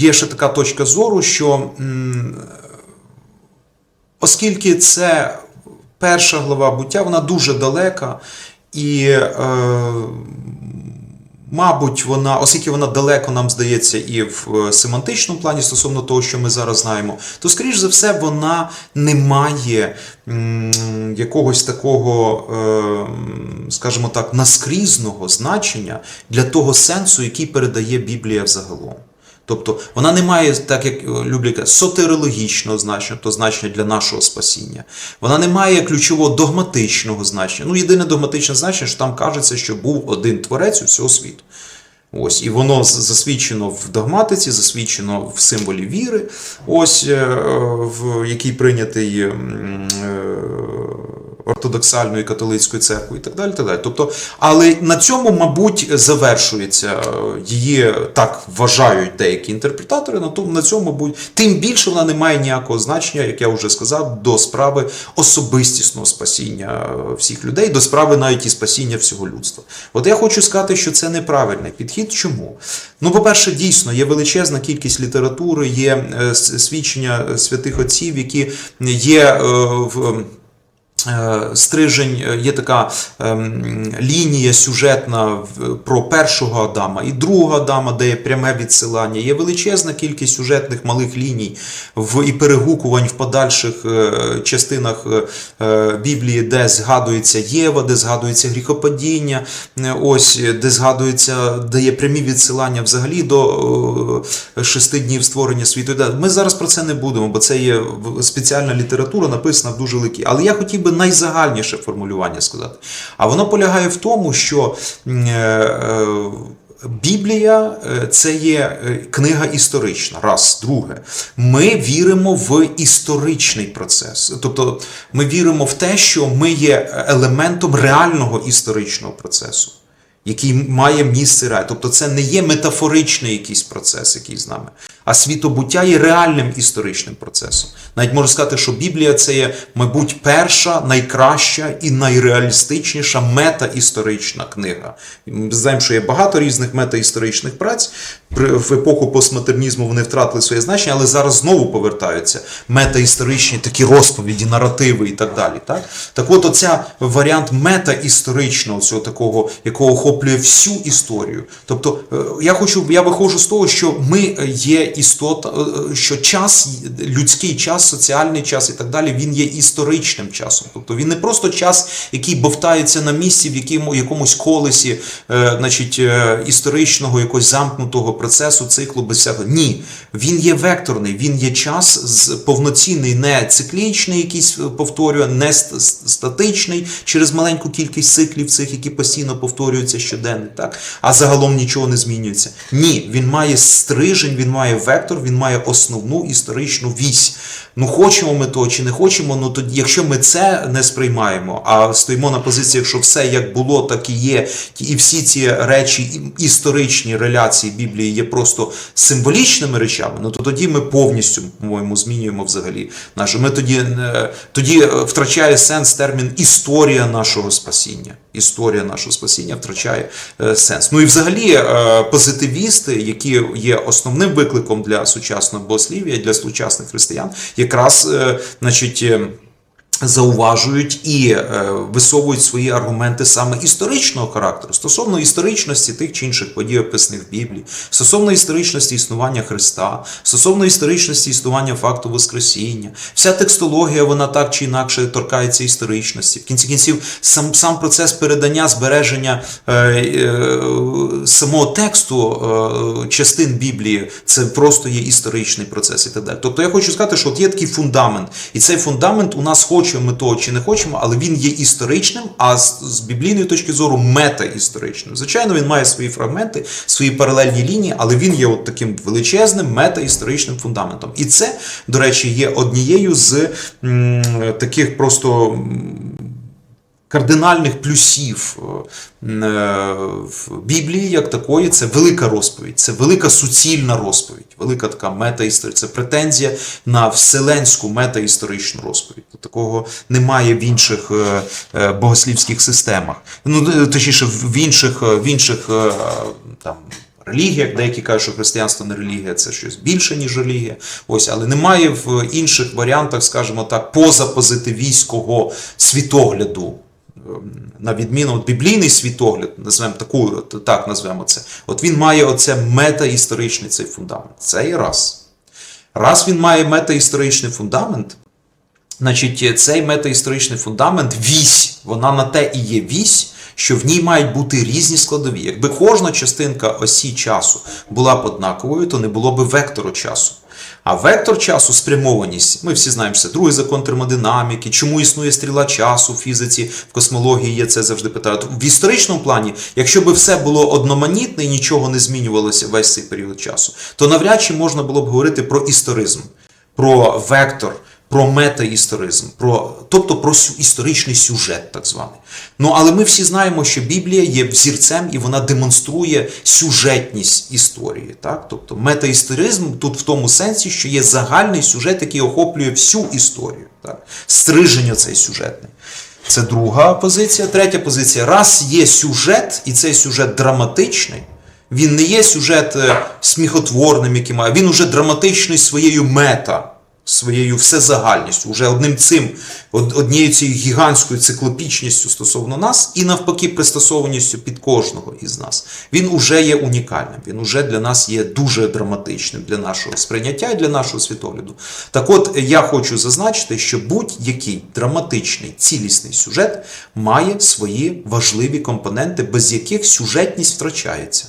Є ще така точка зору, що оскільки це перша глава буття, вона дуже далека, і, е, мабуть, вона, оскільки вона далеко нам здається і в е, семантичному плані стосовно того, що ми зараз знаємо, то, скоріш за все, вона не має якогось такого, е, скажімо так, наскрізного значення для того сенсу, який передає Біблія взагалом. Тобто вона не має, так як люблять сотерологічного значення, то значення для нашого спасіння. Вона не має ключового догматичного значення. Ну, єдине догматичне значення, що там кажеться, що був один творець усього світу. Ось, і воно засвідчено в догматиці, засвідчено в символі віри, ось е, в який прийнятий м, ортодоксальною католицькою церквою і так далі. Так далі. Тобто, але на цьому, мабуть, завершується е, її, так вважають деякі інтерпретатори. На тому на цьому, мабуть, тим більше вона не має ніякого значення, як я вже сказав, до справи особистісного спасіння е, всіх людей, до справи навіть і спасіння всього людства. От я хочу сказати, що це неправильний підхід. Чому? Ну, по-перше, дійсно є величезна кількість літератури, є е, свідчення святих отців, які є в. Е, Стрижень е, є така ем, лінія сюжетна про першого Адама і другого Адама, де є пряме відсилання. Є величезна кількість сюжетних малих ліній в і перегукувань в подальших е, частинах Біблії, де згадується Єва, де згадується гріхопадіння, ось де згадується, де є прямі відсилання взагалі до шести днів створення світу. Ми зараз про це не будемо, бо це є спеціальна література, написана в дуже великій. Але я хотів би найзагальніше формулювання сказати. А воно полягає в тому, що е, е, Біблія е, це є книга історична. Раз, друге, ми віримо в історичний процес. Тобто ми віримо в те, що ми є елементом реального історичного процесу який має місце реально. Тобто це не є метафоричний якийсь процес, який з нами, а світобуття є реальним історичним процесом. Навіть можна сказати, що Біблія це є, мабуть, перша, найкраща і найреалістичніша метаісторична книга. Ми знаємо, що є багато різних метаісторичних праць. В епоху постмодернізму вони втратили своє значення, але зараз знову повертаються метаісторичні такі розповіді, наративи і так далі. Так, так от оця варіант метаісторичного, цього такого, якого охоплює всю історію. Тобто, е, я хочу, я виходжу з того, що ми є істота, е, що час, людський час, соціальний час і так далі, він є історичним часом. Тобто він не просто час, який бовтається на місці, в якому, якомусь колесі, е, значить, е, історичного, якогось замкнутого процесу, циклу без всякого. Ні, він є векторний, він є час з повноцінний, не циклічний, якийсь е, повторює, не ст- ст- статичний через маленьку кількість циклів цих, які постійно повторюються щоденно, так? а загалом нічого не змінюється. Ні, він має стрижень, він має вектор, він має основну історичну вісь. Ну, хочемо ми того чи не хочемо, ну тоді, якщо ми це не сприймаємо, а стоїмо на позиціях, що все як було, так і є, і всі ці речі, історичні реляції Біблії є просто символічними речами, ну то тоді ми повністю, по-моєму, змінюємо взагалі нашу. Ми тоді, е, тоді е, втрачає сенс термін історія нашого спасіння. Історія нашого спасіння втрачає е, сенс. Ну і взагалі е, позитивісти, які є основним викликом для сучасного богослів'я, для сучасних християн, якраз е, значить. Зауважують і е, висовують свої аргументи саме історичного характеру стосовно історичності тих чи інших подій, описаних в Біблії, стосовно історичності існування Христа, стосовно історичності існування факту Воскресіння. Вся текстологія, вона так чи інакше торкається історичності. В кінці кінців, сам, сам процес передання, збереження е, е, самого тексту е, частин Біблії, це просто є історичний процес і так далі. Тобто я хочу сказати, що от є такий фундамент, і цей фундамент у нас хочемо ми того чи не хочемо, але він є історичним, а з, з біблійної точки зору метаісторичним. Звичайно, він має свої фрагменти, свої паралельні лінії, але він є от таким величезним метаісторичним фундаментом. І це, до речі, є однією з м, таких просто. Кардинальних плюсів е, в Біблії як такої це велика розповідь, це велика суцільна розповідь, велика така метаісторія, це претензія на вселенську метаісторичну розповідь. Такого немає в інших е, е, богослівських системах. Ну, е, точніше, в інших, е, в інших е, там. релігія, деякі кажуть, що християнство не релігія, це щось більше, ніж релігія. Ось, але немає в інших варіантах, скажімо так, позапозитивістського світогляду. Ем, На відміну от біблійний світогляд, назвемо таку, так назвемо це. От він має оце метаісторичний цей фундамент. Це і раз. Раз він має метаісторичний фундамент, значить цей метаісторичний фундамент, вісь, вона на те і є вісь, що в ній мають бути різні складові. Якби кожна частинка осі часу була б однаковою, то не було б вектору часу. А вектор часу, спрямованість, ми всі знаємо, що це другий закон термодинаміки, чому існує стріла часу в фізиці, в космології є це завжди питають. В історичному плані, якщо б все було одноманітне і нічого не змінювалося весь цей період часу, то навряд чи можна було б говорити про історизм, про вектор, про метаісторизм, про, тобто про історичний сюжет, так званий. Ну але ми всі знаємо, що Біблія є взірцем і вона демонструє сюжетність історії. Так? Тобто метаісторизм тут в тому сенсі, що є загальний сюжет, який охоплює всю історію. Так? Стриження цей сюжетний. Це друга позиція. Третя позиція. Раз є сюжет, і цей сюжет драматичний. Він не є сюжет е, сміхотворним, який має, він уже драматичний своєю мета, своєю всезагальністю, уже одним цим, однією цією гігантською циклопічністю стосовно нас, і навпаки, пристосованістю під кожного із нас. Він уже є унікальним, він уже для нас є дуже драматичним для нашого сприйняття і для нашого світогляду. Так от я хочу зазначити, що будь-який драматичний цілісний сюжет має свої важливі компоненти, без яких сюжетність втрачається.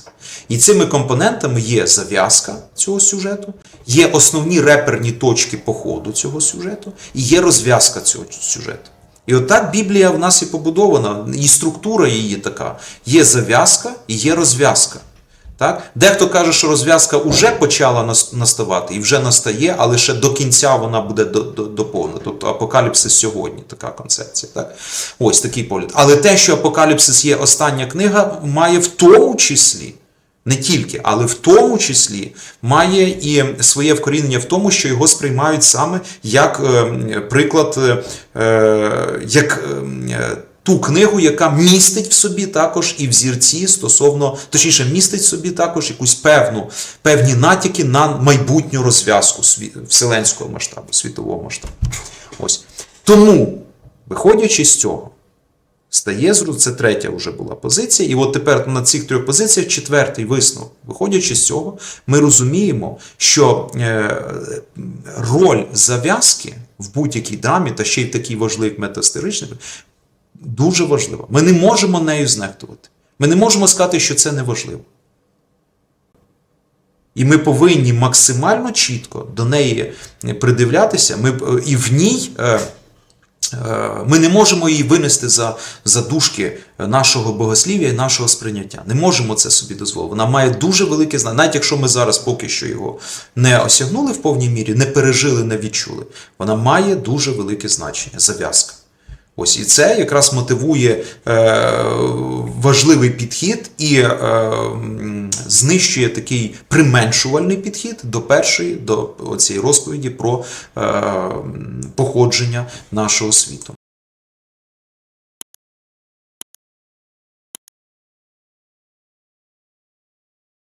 І цими компонентами є зав'язка цього сюжету, є основні реперні точки походу цього сюжету, і є розв'язка цього сюжету. І отак Біблія в нас і побудована, і структура її така: є зав'язка і є розв'язка. Так? Дехто каже, що розв'язка вже почала наставати і вже настає, але ще до кінця вона буде до- до- доповнена. Тобто апокаліпсис сьогодні, така концепція. Так? Ось такий погляд. Але те, що апокаліпсис є остання книга, має в тому числі. Не тільки, але в тому числі має і своє вкорінення в тому, що його сприймають саме як е, приклад, е, е, як ту книгу, яка містить в собі також і взірці стосовно, точніше, містить в собі також якусь певну, певні натяки на майбутню розв'язку вселенського масштабу, світового масштабу. Ось. Тому, виходячи з цього, стає зру- це третя вже була позиція. І от тепер на цих трьох позиціях четвертий висновок. Виходячи з цього, ми розуміємо, що е, роль зав'язки в будь-якій драмі, та ще й такій важливій метастеричній, дуже важлива. Ми не можемо нею знехтувати. Ми не можемо сказати, що це не важливо. І ми повинні максимально чітко до неї придивлятися. Ми, і в ній. Е, Ми не можемо її винести за, за нашого богослів'я і нашого сприйняття. Не можемо це собі дозволити. Вона має дуже велике значення. Навіть якщо ми зараз поки що його не осягнули в повній мірі, не пережили, не відчули. Вона має дуже велике значення, зав'язка. Ось і це якраз мотивує е, важливий підхід і е, знищує такий применшувальний підхід до першої, до цієї розповіді про е, походження нашого світу.